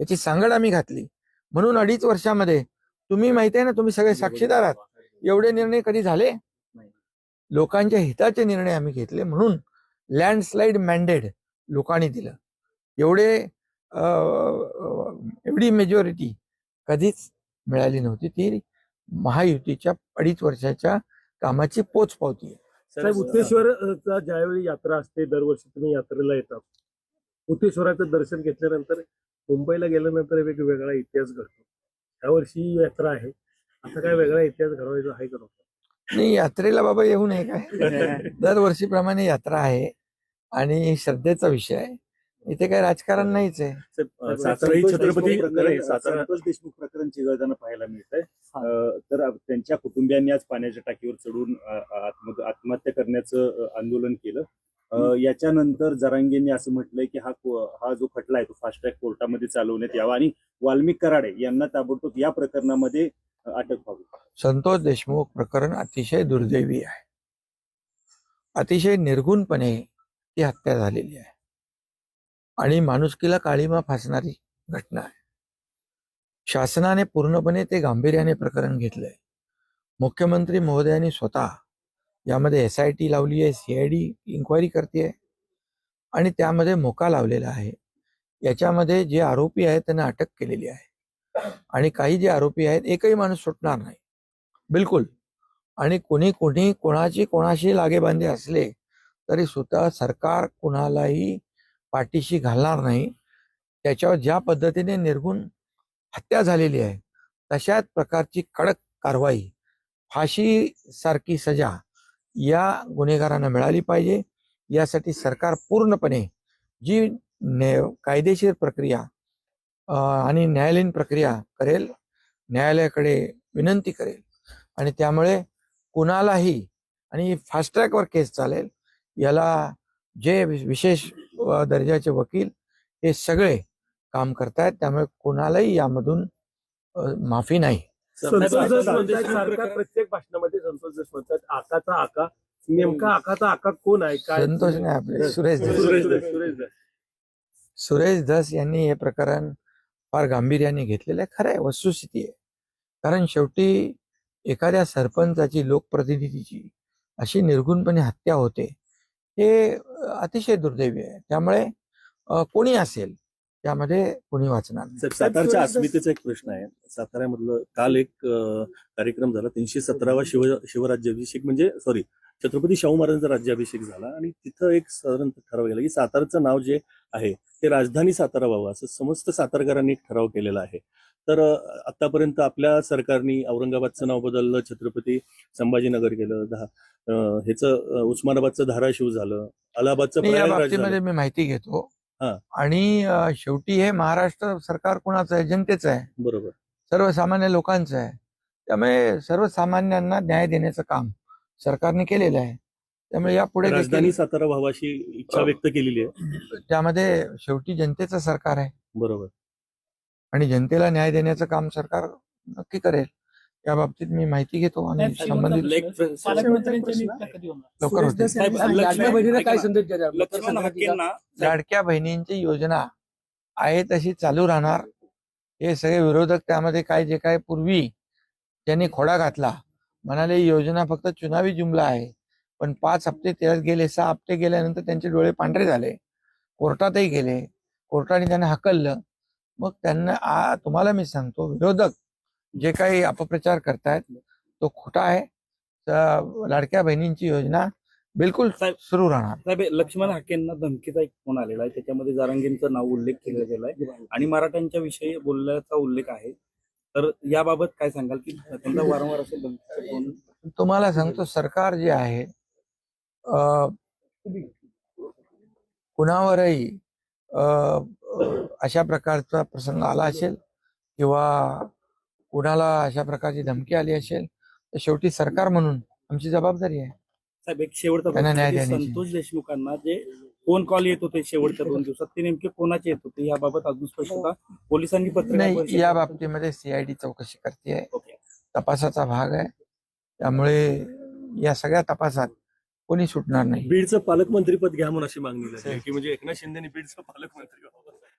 याची सांगड आम्ही घातली. म्हणून अडीच वर्षामध्ये तुम्ही माहिती आहे ना तुम्ही सगळे साक्षीदार आहात. एवढे निर्णय कधी झाले? लोकांच्या हिताचे निर्णय आम्ही घेतले. म्हणून लँडस्लाईड मॅन्डेड लोकांनी दिलं. एवढे एवढी मेजॉरिटी कधीच मिळाली नव्हती. ती महायुतीच्या अडीच वर्षाच्या कामाची पोच पावती. आहे साहेब उत्तेश्वरचा ज्यावेळी यात्रा असते दरवर्षी तुम्ही यात्रेला येतात. उत्तेश्वराचं दर्शन घेतल्यानंतर मुंबईला गेल्यानंतर एक वेगळा इतिहास घडतो. यावर्षी यात्रा आहे. आता काय वेगळा इतिहास घडवायचा आहे का? नाही यात्रेला बाबा येऊ नये काय? दरवर्षीप्रमाणे यात्रा आहे आणि श्रद्धेचा विषय आहे. इथे काही राजकारण नाहीच आहे. सातारा ही छत्रपती देशमुख प्रकरण- नाही, सातारा संतोष देशमुख प्रकरण चिघळताना पाहायला मिळतंय. अं, तर त्यांच्या कुटुंबियांनी आज पाण्याच्या टाकीवर चढून आत्महत्या करण्याचं आंदोलन केलं. याच्यानंतर जरांगेंनी असं म्हटलंय की हा हा जो खटला आहे तो फास्ट ट्रॅक कोर्टामध्ये चालवण्यात यावा आणि वाल्मिक कराडे यांना ताबडतोब या प्रकरणामध्ये अटक व्हावी. संतोष देशमुख प्रकरण अतिशय दुर्दैवी आहे. अतिशय निर्गुणपणे ती हत्या झालेली आहे. आणि माणुसकीला काळीमा फासणारी घटना आहे. शासनाने पूर्णपणे ते गांभीर्याने प्रकरण घेतलंय. मुख्यमंत्री महोदयांनी स्वतः यामध्ये एस आय टी लावली आहे सी आय डी इन्क्वायरी करते आणि त्यामध्ये मोका लावलेला आहे. याच्यामध्ये जे आरोपी आहेत त्यांना अटक केलेली आहे. आणि काही जे आरोपी आहेत एकही माणूस सुटणार नाही. बिलकुल. आणि कोणी कोणी कोणाची कोणाशी लागेबांधे असले तरी सुद्धा सरकार कुणालाही पाठीशी घालणार नाही. त्याच्यावर ज्या पद्धतीने निर्गुण हत्या झालेली आहे तशाच प्रकारची कडक कारवाई फाशी सारखी सजा या गुन्हेगारांना मिळाली पाहिजे. यासाठी सरकार पूर्णपणे जी ने कायदेशीर प्रक्रिया आणि न्यायालयीन प्रक्रिया करेल न्यायालयाकडे विनंती करेल. आणि त्यामुळे कुणालाही आणि फास्ट ट्रॅकवर केस चालेल याला जे वि- विशेष दर्जाचे वकील हे सगळे काम करतायत. त्यामुळे कुणालाही यामधून माफी नाही. संतोष देशमुख सारखा प्रत्येक भाषणामध्ये संतोष देशमुख आकाचा आका नेमका आकाचा आका कोण आहे? काय संतोष नाही आपले सुरेश धस. सुरेश धस, सुरेश धस. सुरेश धस यांनी हे प्रकरण फार गांभीर्याने घेतलेलं आहे. खरं आहे वस्तुस्थिती आहे. कारण शेवटी एखाद्या सरपंचाची लोकप्रतिनिधीची अशी निर्गुणपणे हत्या होते हे अतिशय दुर्दैवी आहे. त्यामुळे अ, कोणी असेल त्यामध्ये कोणी वाचणार नाही. सातारच्या अस्मितेचा एक प्रश्न आहे. साताऱ्यामधलं काल एक कार्यक्रम झाला. तीनशे सतरावा शिव शिवराज्याभिषेक म्हणजे सॉरी छत्रपती शाहू महाराजांचा राज्याभिषेक झाला. आणि तिथं एक साधारण ठराव गेला की सातारचं नाव जे आहे ते राजधानी सातारा व्हावं. असं समस्त सातारकरांनी एक ठराव केलेला आहे. तर आतापर्यंत आपल्या सरकारने औरंगाबादचं नाव बदललं छत्रपती संभाजीनगर केलं ह्याचं उस्मानाबादचं धाराशिव झालं अलाहाबादचं मी माहिती घेतो. आणि शेवटी हे महाराष्ट्र सरकार कोणाचं आहे? जनतेचं आहे. बरोबर. सर्वसामान्य लोकांचं आहे. त्यामुळे सर्वसामान्यांना न्याय देण्याचं काम सरकारने केलेलं आहे. त्यामुळे यापुढे देखील राजधानी सातारा अशी इच्छा हो. व्यक्त केलेली आहे. त्यामध्ये शेवटी जनतेचं सरकार आहे. बरोबर. आणि जनतेला न्याय देण्याचं काम सरकार नक्की करेल. या बाबतीत मी माहिती घेतो आणि संबंधित लवकर होते. लाडक्या बहिणींची योजना आहे तशी चालू राहणार. हे सगळे विरोधक त्यामध्ये काय जे काय पूर्वी ज्यांनी खोडा घातला. म्हणाले ही योजना फक्त चुनावी जुमला आहे. पण पाच हप्ते त्यात गेले सहा हप्ते गेल्यानंतर त्यांचे डोळे पांढरे झाले. कोर्टातही गेले. कोर्टाने त्यांना हकललं. मग त्यांना तुम्हाला मी सांगतो विरोधक जे काही अपप्रचार करतायत तो खोटा आहे. तर लाडक्या बहिणींची योजना बिलकुल साहेब- सुरू राहणार. साहेब लक्ष्मण हाकेंना धमकीचा एक फोन आलेला आहे. त्याच्यामध्ये जारांगींचं नाव उल्लेख केला गेला आहे आणि मराठ्यांच्या विषयी बोलण्याचा उल्लेख आहे. तर याबाबत काय सांगाल की त्यांचा वारंवार असे धमकीचे फोन तुम्हाला सांगतो सरकार जे आहे कुणावरही अशा प्रकारचा प्रसंग आला असेल किंवा कुणाला अशा प्रकारची धमकी आली असेल तर शेवटी सरकार म्हणून आमची जबाबदारी आहे. साहेब एक शेवटचा त्यांना न्याय आहे की देण्याची. संतोष देशमुखांना जे फोन कॉल येत होते शेवटच्या दोन दिवसात ते नेमके कोणाचे येत होते याबाबत अजून स्पष्टता? पोलिसांनी पत्रकार नाही परिषदेत- या बाबतीमध्ये सीआयडी चौकशी करते ओके. तपासाचा भाग आहे. त्यामुळे या सगळ्या तपासात कोणी सुटणार नाही. बीडचं पालकमंत्रीपद घ्या म्हणून अशी मागणी झाली आहे की म्हणजे एकनाथ शिंदेनी बीडचं पालकमंत्री व्हावं.